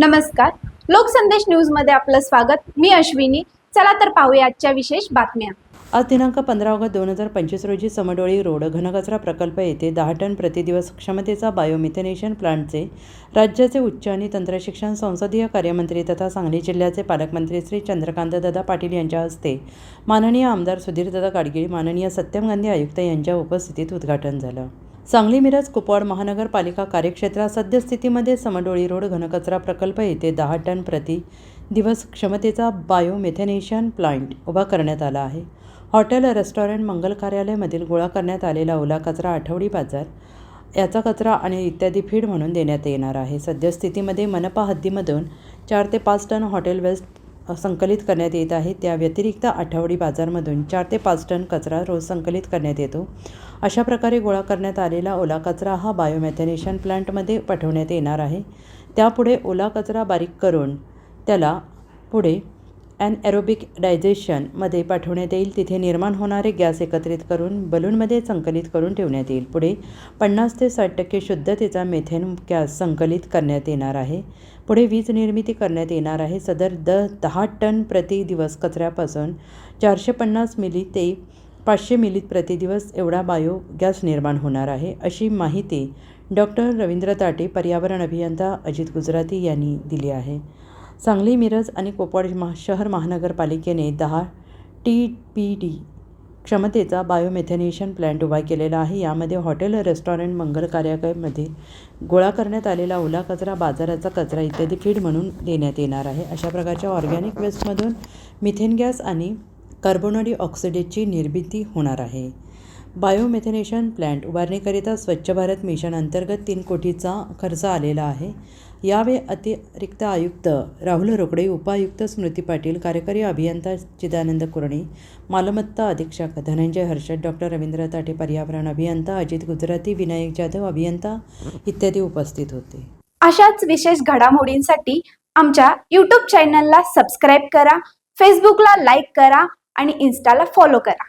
नमस्कार. लोकसंदेश न्यूजमध्ये आपलं स्वागत. मी अश्विनी. चला तर पाहूया आजच्या विशेष बातम्या. आज दिनांक पंधरा ऑगस्ट दोन हजार पंचवीस रोजी समडोळी रोड घनकचरा प्रकल्प येथे दहा टन प्रतिदिवस क्षमतेचा बायोमिथेनेशन प्लांटचे राज्याचे उच्च आणि तंत्रशिक्षण संसदीय कार्यमंत्री तथा सांगली जिल्ह्याचे पालकमंत्री श्री चंद्रकांतदादा पाटील यांच्या हस्ते माननीय आमदार सुधीरदादा गाडगीळ माननीय सत्यम गांधी आयुक्त यांच्या उपस्थितीत उद्घाटन झालं. सांगली मिरज कुपवाड महानगरपालिका कार्यक्षेत्रात सद्यस्थितीमध्ये समडोळी रोड घनकचरा प्रकल्प येथे दहा टन प्रति दिवस क्षमतेचा बायोमेथेनेशन प्लांट उभा करण्यात आला आहे. हॉटेल रेस्टॉरंट मंगल कार्यालयामधील गोळा करण्यात आलेला ओला कचरा आठवडी बाजार याचा कचरा आणि इत्यादी फीड म्हणून देण्यात येणार आहे. सद्यस्थितीमध्ये मनपा हद्दीमधून चार ते पाच टन हॉटेल वेस्ट संकलित करण्यात येत आहे. त्या व्यतिरिक्त आठवडी बाजारमधून चार ते पाच टन कचरा रोज संकलित करण्यात येतो. अशा प्रकारे गोळा करण्यात आलेला ओला कचरा हा बायोमॅथेनेशन प्लांटमध्ये पाठवण्यात येणार आहे. त्यापुढे ओला कचरा बारीक करून त्याला पुढे ॲनएरोबिक डायजेशनमध्ये पाठवण्यात येईल. तिथे निर्माण होणारे गॅस एकत्रित करून बलूनमध्ये संकलित करून ठेवण्यात येईल. पुढे पन्नास ते साठ टक्के शुद्धतेचा मेथेन गॅस संकलित करण्यात येणार आहे. पुढे वीज निर्मिती करण्यात येणार आहे. सदर द दहा टन प्रति दिवस कचऱ्यापासून चारशे पन्नास मिली ते पाचशे मिली प्रतिदिवस एवढा बायो गॅस निर्माण होणार आहे अशी माहिती डॉक्टर रवींद्र ताटे पर्यावरण अभियंता अजित गुजराती यांनी दिली आहे. सांगली मिरज आणि कोपड महा शहर महानगरपालिकेने दहा टी पी डी क्षमतेचा बायोमेथेनेशन प्लॅन्ट उभा केलेला आहे. यामध्ये हॉटेल रेस्टॉरंट मंगल कार्यालयामध्ये गोळा करण्यात आलेला ओला कचरा बाजाराचा कचरा इत्यादी फीड म्हणून देण्यात येणार आहे. अशा प्रकारच्या ऑर्गॅनिक वेस्टमधून मिथेन गॅस आणि कार्बोनडी ऑक्सिडेटची निर्मिती होणार आहे. बायोमेथेनेशन प्लॅन्ट उभारणीकरिता स्वच्छ भारत मिशन अंतर्गत तीन कोटीचा खर्च आलेला आहे. यावेळी अतिरिक्त आयुक्त राहुल रोकडे उपायुक्त स्मृती पाटील कार्यकारी अभियंता चिदानंद कुरणे मालमत्ता अधीक्षक धनंजय हर्षद डॉक्टर रवींद्र ताटे पर्यावरण अभियंता अजित गुजराती विनायक जाधव अभियंता इत्यादी उपस्थित होते. अशाच विशेष घडामोडींसाठी आमच्या यूट्यूब चॅनलला सबस्क्राईब करा फेसबुकला लाईक करा आणि इन्स्टाला फॉलो करा.